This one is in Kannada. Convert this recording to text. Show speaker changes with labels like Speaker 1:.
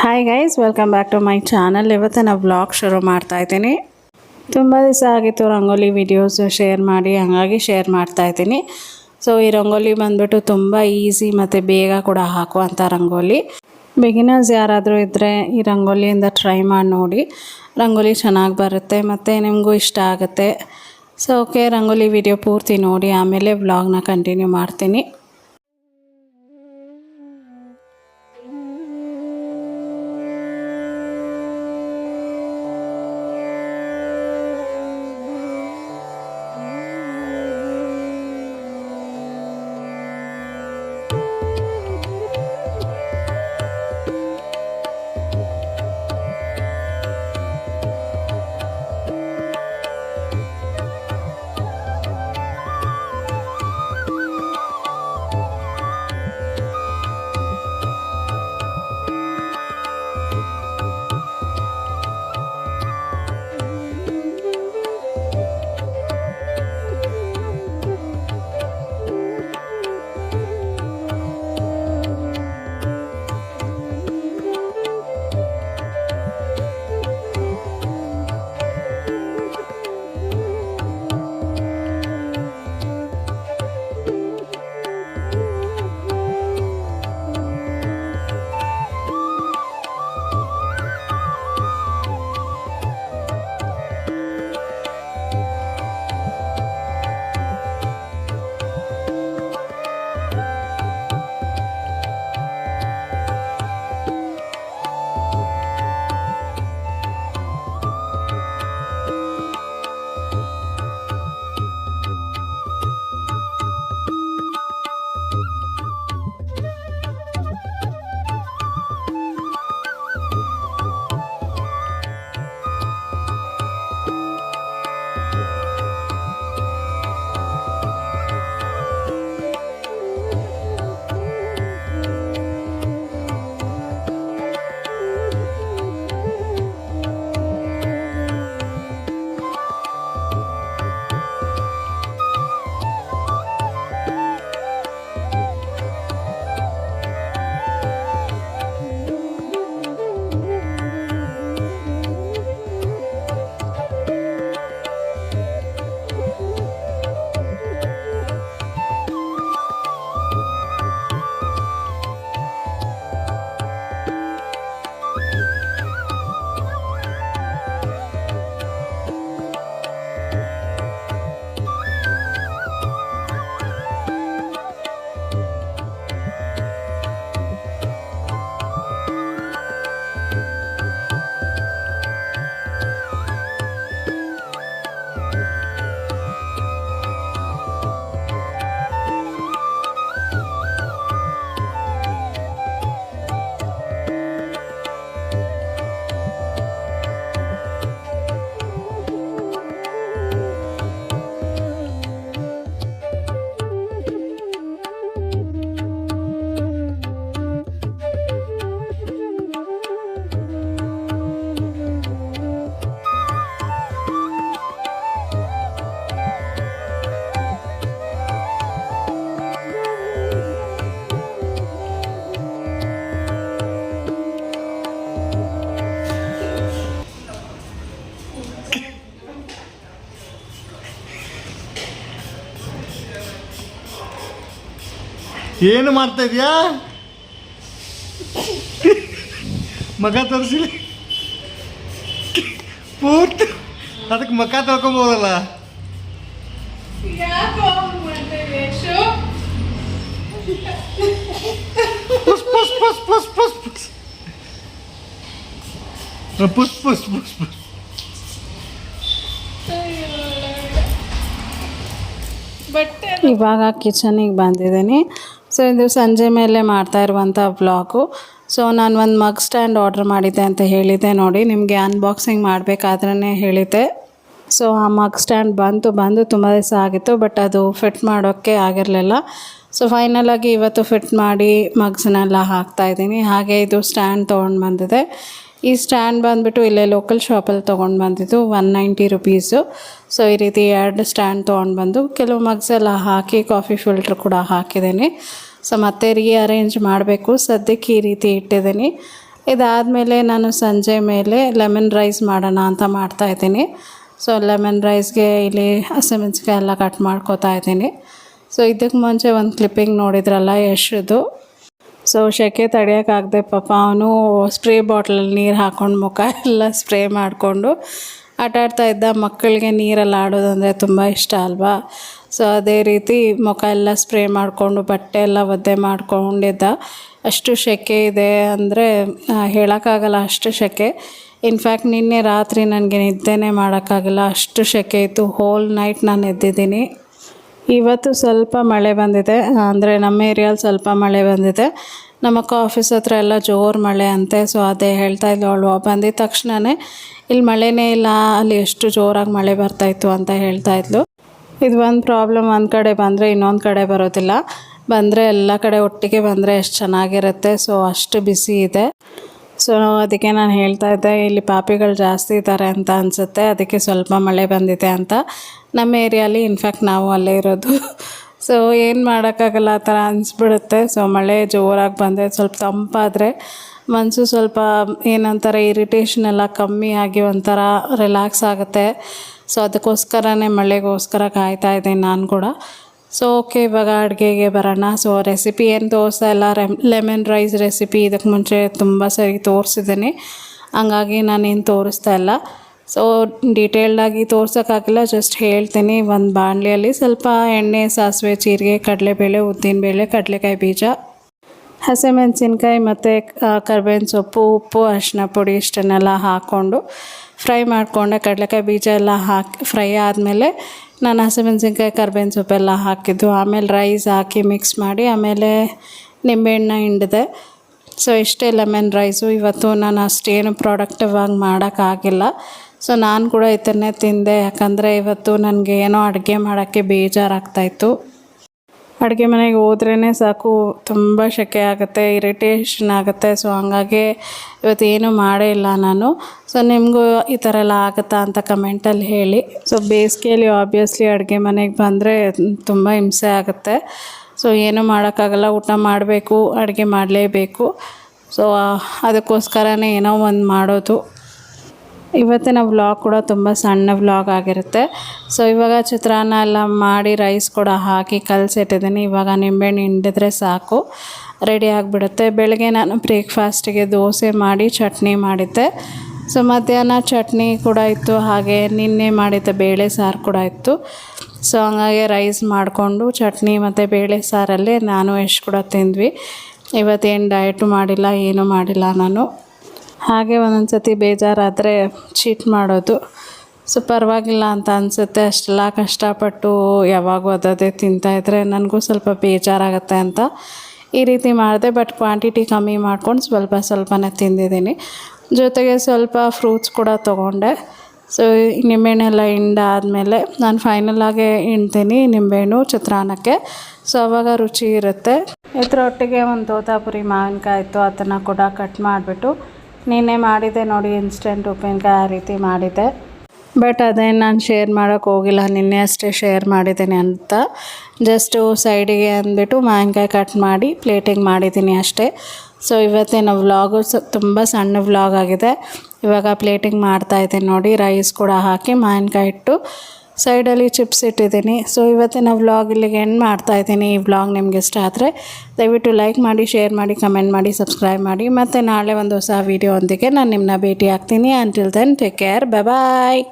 Speaker 1: Hi guys welcome back to my channel ಇವತ್ತು ನಾವು ಬ್ಲಾಗ್ ಶುರು ಮಾಡ್ತಾ ಇದ್ದೀನಿ. ತುಂಬ ದಿವಸ ಆಗಿತ್ತು ರಂಗೋಲಿ ವಿಡಿಯೋಸ್ ಶೇರ್ ಮಾಡಿ, ಹಾಗಾಗಿ ಶೇರ್ ಮಾಡ್ತಾ ಇದ್ದೀನಿ. ಸೊ ಈ ರಂಗೋಲಿ ಬಂದ್ಬಿಟ್ಟು ತುಂಬ ಈಸಿ ಮತ್ತು ಬೇಗ ಕೂಡ ಹಾಕುವಂಥ ರಂಗೋಲಿ. ಬಿಗಿನರ್ಸ್ ಯಾರಾದರೂ ಇದ್ದರೆ ಈ ರಂಗೋಲಿಯಿಂದ ಟ್ರೈ ಮಾಡಿ ನೋಡಿ. ರಂಗೋಲಿ ಚೆನ್ನಾಗಿ ಬರುತ್ತೆ ಮತ್ತು ನಿಮಗೂ ಇಷ್ಟ ಆಗುತ್ತೆ. ಸೊ ಓಕೆ ರಂಗೋಲಿ ವಿಡಿಯೋ ಪೂರ್ತಿ ನೋಡಿ, ಆಮೇಲೆ ವ್ಲಾಗ್ನ ಕಂಟಿನ್ಯೂ ಮಾಡ್ತೀನಿ.
Speaker 2: ಏನು ಮಾಡ್ತಾ ಇದೀಯಾ? ಮಗ ತೋರಿಸಿಲ್ಲ. ಪೂರ್ತಿ. ಅದಕ್ಕೆ ಮಕ ತೊಳ್ಕೊಬೋದಲ್ಲ? ಪುಸ್ ಪುಸ್ ಪುಸ್ ಪುಸ್ ಪುಸ್ ಪುಸ್. ಪುಸ್ ಪುಸ್ ಪುಸ್ ಪುಸ್.
Speaker 1: ಇವಾಗ ಕಿಚನಿಗೆ ಬಂದಿದ್ದೀನಿ. ಸೊ ಇದು ಸಂಜೆ ಮೇಲೆ ಮಾಡ್ತಾ ಇರುವಂಥ ಬ್ಲಾಗು ಸೊ ನಾನು ಒಂದು ಮಗ್ ಸ್ಟ್ಯಾಂಡ್ ಆರ್ಡ್ರ್ ಮಾಡಿದ್ದೆ ಅಂತ ಹೇಳಿದ್ದೆ ನೋಡಿ. ನಿಮಗೆ ಅನ್ಬಾಕ್ಸಿಂಗ್ ಮಾಡಬೇಕಾದ್ರೇ ಹೇಳಿದ್ದೆ. ಸೊ ಆ ಮಗ್ ಸ್ಟ್ಯಾಂಡ್ ಬಂತು, ಬಂದು ತುಂಬ ದಿವಸ ಆಗಿತ್ತು ಬಟ್ ಅದು ಫಿಟ್ ಮಾಡೋಕ್ಕೆ ಆಗಿರಲಿಲ್ಲ. ಸೊ ಫೈನಲಾಗಿ ಇವತ್ತು ಫಿಟ್ ಮಾಡಿ ಮಗ್ಸ್ನೆಲ್ಲ ಹಾಕ್ತಾಯಿದ್ದೀನಿ ಹಾಗೆ ಇದು ಸ್ಟ್ಯಾಂಡ್ ತೊಗೊಂಡು ಬಂದಿದೆ. ಈ ಸ್ಟ್ಯಾಂಡ್ ಬಂದುಬಿಟ್ಟು ಇಲ್ಲೇ ಲೋಕಲ್ ಶಾಪಲ್ಲಿ ತೊಗೊಂಡು ಬಂದಿದ್ದು ಒನ್ ನೈಂಟಿ ರುಪೀಸು ಸೊ ಈ ರೀತಿ ಎರಡು ಸ್ಟ್ಯಾಂಡ್ ತೊಗೊಂಡು ಬಂದು ಕೆಲವು ಮಗ್ಸೆಲ್ಲ ಹಾಕಿ ಕಾಫಿ ಫಿಲ್ಟ್ರ್ ಕೂಡ ಹಾಕಿದ್ದೀನಿ. ಸೊ ಮತ್ತೆ ರೀಅರೇಂಜ್ ಮಾಡಬೇಕು. ಸದ್ಯಕ್ಕೆ ಈ ರೀತಿ ಇಟ್ಟಿದ್ದೀನಿ. ಇದಾದಮೇಲೆ ನಾನು ಸಂಜೆ ಮೇಲೆ ಲೆಮನ್ ರೈಸ್ ಮಾಡೋಣ ಅಂತ ಮಾಡ್ತಾಯಿದ್ದೀನಿ ಸೊ ಲೆಮನ್ ರೈಸ್ಗೆ ಇಲ್ಲಿ ಹಸಿಮೆಣ್ಸಿಕಾಯಿ ಎಲ್ಲ ಕಟ್ ಮಾಡ್ಕೋತಾ ಇದ್ದೀನಿ. ಸೊ ಇದಕ್ಕೆ ಮುಂಚೆ ಒಂದು ಕ್ಲಿಪ್ಪಿಂಗ್ ನೋಡಿದ್ರಲ್ಲ ಯಶದು ಸೊ ಸೆಕೆ ತಡೆಯೋಕ್ಕಾಗದೆ ಪಾಪ ಅವನು ಸ್ಪ್ರೇ ಬಾಟ್ಲಲ್ಲಿ ನೀರು ಹಾಕ್ಕೊಂಡು ಮುಖ ಎಲ್ಲ ಸ್ಪ್ರೇ ಮಾಡಿಕೊಂಡು ಆಟಾಡ್ತಾ ಇದ್ದ ಮಕ್ಕಳಿಗೆ ನೀರಲ್ಲಿ ಆಡೋದಂದರೆ ತುಂಬ ಇಷ್ಟ ಅಲ್ವಾ? ಸೊ ಅದೇ ರೀತಿ ಮುಖ ಎಲ್ಲ ಸ್ಪ್ರೇ ಮಾಡಿಕೊಂಡು, ಬಟ್ಟೆ ಎಲ್ಲ ಒದ್ದೆ ಮಾಡ್ಕೊಂಡಿದ್ದ. ಅಷ್ಟು ಸೆಕೆ ಇದೆ ಅಂದರೆ ಹೇಳೋಕ್ಕಾಗಲ್ಲ ಅಷ್ಟು ಸೆಕೆ ಇನ್ಫ್ಯಾಕ್ಟ್ ನಿನ್ನೆ ರಾತ್ರಿ ನನಗೆ ನಿದ್ದೆನೇ ಮಾಡೋಕ್ಕಾಗಲ್ಲ. ಅಷ್ಟು ಸೆಕೆ ಇತ್ತು. ಹೋಲ್ ನೈಟ್ ನಾನು ಎದ್ದಿದ್ದೀನಿ. ಇವತ್ತು ಸ್ವಲ್ಪ ಮಳೆ ಬಂದಿದೆ. ಅಂದರೆ ನಮ್ಮ ಏರಿಯಲ್ಲಿ ಸ್ವಲ್ಪ ಮಳೆ ಬಂದಿದೆ. ನಮ್ಮ ಅಕ್ಕ ಆಫೀಸ್ ಹತ್ರ ಎಲ್ಲ ಜೋರು ಮಳೆ ಅಂತೆ ಸೊ ಅದೇ ಹೇಳ್ತಾ ಇದ್ಲು ಅವಳು. ಬಂದಿದ ತಕ್ಷಣವೇ ಇಲ್ಲಿ ಮಳೆನೇ ಇಲ್ಲ, ಅಲ್ಲಿ ಎಷ್ಟು ಜೋರಾಗಿ ಮಳೆ ಬರ್ತಾಯಿತ್ತು ಅಂತ ಹೇಳ್ತಾ ಇದ್ಲು. ಇದು ಒಂದು ಪ್ರಾಬ್ಲಮ್ ಒಂದು ಕಡೆ ಬಂದರೆ ಇನ್ನೊಂದು ಕಡೆ ಬರೋದಿಲ್ಲ. ಬಂದರೆ ಎಲ್ಲ ಕಡೆ ಒಟ್ಟಿಗೆ ಬಂದರೆ ಎಷ್ಟು ಚೆನ್ನಾಗಿರುತ್ತೆ ಸೊ ಅಷ್ಟು ಬಿಸಿ ಇದೆ. ಸೊ ಅದಕ್ಕೆ ನಾನು ಹೇಳ್ತಾ ಇದ್ದೆ, ಇಲ್ಲಿ ಪಾಪಿಗಳು ಜಾಸ್ತಿ ಇದ್ದಾರೆ ಅಂತ ಅನಿಸುತ್ತೆ, ಅದಕ್ಕೆ ಸ್ವಲ್ಪ ಮಳೆ ಬಂದಿದೆ ಅಂತ. ನಮ್ಮ ಏರಿಯಲ್ಲಿ ಇನ್ಫ್ಯಾಕ್ಟ್ ನಾವು ಅಲ್ಲೇ ಇರೋದು. ಸೊ ಏನು ಮಾಡೋಕ್ಕಾಗಲ್ಲ ಆ ಥರ ಅನಿಸ್ಬಿಡುತ್ತೆ. ಸೊ ಮಳೆ ಜೋರಾಗಿ ಬಂದರೆ ಸ್ವಲ್ಪ ತಂಪಾದರೆ ಮನಸ್ಸು ಸ್ವಲ್ಪ ಏನಂತಾರೆ ಇರಿಟೇಷನ್ ಎಲ್ಲ ಕಮ್ಮಿ ಆಗಿ ಒಂಥರ ರಿಲ್ಯಾಕ್ಸ್ ಆಗುತ್ತೆ. ಸೊ ಅದಕ್ಕೋಸ್ಕರನೇ ಮಳೆಗೋಸ್ಕರ ಕಾಯ್ತಾ ಇದ್ದೀನಿ ನಾನು ಕೂಡ. ಸೊ ಓಕೆ ಇವಾಗ ಅಡುಗೆಗೆ ಬರೋಣ. ಸೊ ರೆಸಿಪಿ ಏನು ತೋರಿಸ್ತಾ ಇಲ್ಲ ರೆಮ್ ಲೆಮನ್ ರೈಸ್ ರೆಸಿಪಿ ಇದಕ್ಕೆ ಮುಂಚೆ ತುಂಬ ಸರಿ ತೋರಿಸಿದ್ದೀನಿ. ಹಂಗಾಗಿ ನಾನೇನು ತೋರಿಸ್ತಾ ಇಲ್ಲ ಸೊ ಡೀಟೇಲ್ಡಾಗಿ ತೋರ್ಸೋಕ್ಕಾಗಿಲ್ಲ ಜಸ್ಟ್ ಹೇಳ್ತೀನಿ. ಒಂದು ಬಾಣಲಿಯಲ್ಲಿ ಸ್ವಲ್ಪ ಎಣ್ಣೆ, ಸಾಸಿವೆ, ಜೀರಿಗೆ, ಕಡಲೆಬೇಳೆ ಉದ್ದಿನಬೇಳೆ ಕಡಲೆಕಾಯಿ ಬೀಜ, ಹಸಿಮೆಣಸಿನ್ಕಾಯಿ ಮತ್ತು ಕರ್ಬೇವಿನ ಸೊಪ್ಪು, ಉಪ್ಪು ಅರಿಶಿನ ಪುಡಿ ಇಷ್ಟನ್ನೆಲ್ಲ ಹಾಕ್ಕೊಂಡು ಫ್ರೈ ಮಾಡಿಕೊಂಡೆ. ಕಡಲೆಕಾಯಿ ಬೀಜ ಎಲ್ಲ ಹಾಕಿ, ಫ್ರೈ ಆದಮೇಲೆ ನಾನು ಹಸಿಮೆಣಸಿನ್ಕಾಯಿ, ಕರ್ಬೇವಿನ ಸೊಪ್ಪೆಲ್ಲ ಹಾಕಿದ್ದು. ಆಮೇಲೆ ರೈಸ್ ಹಾಕಿ ಮಿಕ್ಸ್ ಮಾಡಿ, ಆಮೇಲೆ ನಿಂಬೆಹಣ್ಣು ಹಿಂಡಿದೆ. ಸೊ ಇಷ್ಟೇ ಲೆಮನ್ ರೈಸು. ಇವತ್ತು ನಾನು ಅಷ್ಟೇನು ಪ್ರಾಡಕ್ಟಿವಾಗಿ ಮಾಡೋಕ್ಕಾಗಿಲ್ಲ ಸೊ ನಾನು ಕೂಡ ಇದನ್ನೇ ತಿಂದೆ. ಯಾಕಂದರೆ ಇವತ್ತು ನನಗೆ ಏನೋ ಅಡುಗೆ ಮಾಡೋಕ್ಕೆ ಬೇಜಾರಾಗ್ತಾಯಿತ್ತು. ಅಡುಗೆ ಮನೆಗೆ ಹೋದ್ರೇ ಸಾಕು, ತುಂಬ ಸೆಕೆ ಆಗುತ್ತೆ ಇರಿಟೇಷನ್ ಆಗುತ್ತೆ. ಸೊ ಹಂಗಾಗಿ ಇವತ್ತು ಏನೂ ಮಾಡೇ ಇಲ್ಲ ನಾನು. ಸೊ ನಿಮಗೂ ಈ ಥರ ಎಲ್ಲ ಆಗುತ್ತಾ ಅಂತ ಕಮೆಂಟಲ್ಲಿ ಹೇಳಿ. ಸೊ ಬೇಸಿಗೆಯಲ್ಲಿ ಆಬ್ವಿಯಸ್ಲಿ ಅಡುಗೆ ಮನೆಗೆ ಬಂದರೆ ತುಂಬ ಹಿಂಸೆ ಆಗುತ್ತೆ. ಸೊ ಏನೂ ಮಾಡೋಕ್ಕಾಗಲ್ಲ, ಊಟ ಮಾಡಬೇಕು, ಅಡುಗೆ ಮಾಡಲೇಬೇಕು. ಸೊ ಅದಕ್ಕೋಸ್ಕರನೇ ಏನೋ ಒಂದು ಮಾಡೋದು. ಇವತ್ತಿನ ವ್ಲಾಗ್ ಕೂಡ ತುಂಬ ಸಣ್ಣ ವ್ಲಾಗ್ ಆಗಿರುತ್ತೆ. ಸೊ ಇವಾಗ ಚಿತ್ರಾನ್ನ ಎಲ್ಲ ಮಾಡಿ ರೈಸ್ ಕೂಡ ಹಾಕಿ ಕಲಸಿಟ್ಟಿದ್ದೀನಿ. ಇವಾಗ ನಿಂಬೆಹಣ್ಣು ಹಿಂಡಿದ್ರೆ ಸಾಕು. ರೆಡಿ ಆಗಿಬಿಡುತ್ತೆ. ಬೆಳಗ್ಗೆ ನಾನು ಬ್ರೇಕ್ಫಾಸ್ಟಿಗೆ ದೋಸೆ ಮಾಡಿ ಚಟ್ನಿ ಮಾಡಿದ್ದೆ. ಸೊ ಮಧ್ಯಾಹ್ನ ಚಟ್ನಿ ಕೂಡ ಇತ್ತು. ಹಾಗೆ ನಿನ್ನೆ ಮಾಡಿದ್ದ ಬೇಳೆ ಸಾರು ಕೂಡ ಇತ್ತು. ಸೊ ಹಂಗಾಗಿ ರೈಸ್ ಮಾಡಿಕೊಂಡು ಚಟ್ನಿ ಮತ್ತು ಬೇಳೆ ಸಾರಲ್ಲೇ ನಾನು ಎಷ್ಟು ಕೂಡ ತಿಂದ್ವಿ. ಇವತ್ತೇನು ಡಯಟು ಮಾಡಿಲ್ಲ, ಏನೂ ಮಾಡಿಲ್ಲ ನಾನು. ಹಾಗೆ ಒಂದೊಂದು ಸತಿ ಬೇಜಾರಾದರೆ ಚೀಟ್ ಮಾಡೋದು. ಸೊ ಪರವಾಗಿಲ್ಲ ಅಂತ ಅನಿಸುತ್ತೆ. ಅಷ್ಟೆಲ್ಲ ಕಷ್ಟಪಟ್ಟು ಯಾವಾಗೂ ಅದೇ ತಿಂತಾಯಿದ್ರೆ ನನಗೂ ಸ್ವಲ್ಪ ಬೇಜಾರಾಗುತ್ತೆ ಅಂತ ಈ ರೀತಿ ಮಾಡಿದೆ. ಬಟ್ ಕ್ವಾಂಟಿಟಿ ಕಮ್ಮಿ ಮಾಡ್ಕೊಂಡು ಸ್ವಲ್ಪ ಸ್ವಲ್ಪನೇ ತಿಂದಿದ್ದೀನಿ. ಜೊತೆಗೆ ಸ್ವಲ್ಪ ಫ್ರೂಟ್ಸ್ ಕೂಡ ತೊಗೊಂಡೆ. ಸೊ ನಿಂಬೆಹಣ್ಣೆಲ್ಲ ಹಿಂಡಾದಮೇಲೆ ನಾನು ಫೈನಲಾಗೆ ಹಿಂಡ್ತೀನಿ ನಿಂಬೆಹಣ್ಣು ಚಿತ್ರಾನ್ನಕ್ಕೆ. ಸೊ ಅವಾಗ ರುಚಿ ಇರುತ್ತೆ. ಇದರೊಟ್ಟಿಗೆ ಒಂದು ತೋತಾಪುರಿ ಮಾವಿನಕಾಯಿ ಇತ್ತು, ಅದನ್ನು ಕೂಡ ಕಟ್ ಮಾಡಿಬಿಟ್ಟು ನಿನ್ನೆ ಮಾಡಿದ್ದೆ ನೋಡಿ ಇನ್ಸ್ಟೆಂಟ್ ಉಪ್ಪಿನಕಾಯಿ ಆ ರೀತಿ ಮಾಡಿದ್ದೆ. ಬಟ್ ಅದೇನು ನಾನು ಶೇರ್ ಮಾಡೋಕ್ಕೆ ಹೋಗಿಲ್ಲ, ನಿನ್ನೆ ಅಷ್ಟೇ ಶೇರ್ ಮಾಡಿದ್ದೀನಿ ಅಂತ. ಜಸ್ಟು ಸೈಡಿಗೆ ಅಂದ್ಬಿಟ್ಟು ಮಾವಿನಕಾಯಿ ಕಟ್ ಮಾಡಿ ಪ್ಲೇಟಿಂಗ್ ಮಾಡಿದ್ದೀನಿ ಅಷ್ಟೇ. ಸೊ ಇವತ್ತಿನ ವ್ಲಾಗು ಸ ತುಂಬ ಸಣ್ಣ ವ್ಲಾಗ್ ಆಗಿದೆ. ಇವಾಗ ಪ್ಲೇಟಿಂಗ್ ಮಾಡ್ತಾಯಿದ್ದೀನಿ ನೋಡಿ ರೈಸ್ ಕೂಡ ಹಾಕಿ ಮಾವಿನಕಾಯಿ ಇಟ್ಟು. ಸೈಡಲ್ಲಿ ಚಿಪ್ಸ್ ಇಟ್ಟಿದ್ದೀನಿ. ಸೊ ಇವತ್ತಿನ ವ್ಲಾಗ್ ಇಲ್ಲಿಗೆ ಎಂಡ್ ಮಾಡ್ತಾಯಿದ್ದೀನಿ ಈ ವ್ಲಾಗ್ ನಿಮ್ಗೆ ಇಷ್ಟ ಆದರೆ ದಯವಿಟ್ಟು ಲೈಕ್ ಮಾಡಿ ಶೇರ್ ಮಾಡಿ ಕಮೆಂಟ್ ಮಾಡಿ ಸಬ್ಸ್ಕ್ರೈಬ್ ಮಾಡಿ. ಮತ್ತು ನಾಳೆ ಒಂದು ಹೊಸ ವೀಡಿಯೋ ಒಂದಿಗೆ ನಾನು ನಿಮ್ಮನ್ನ ಭೇಟಿ ಆಗ್ತೀನಿ until then take care bye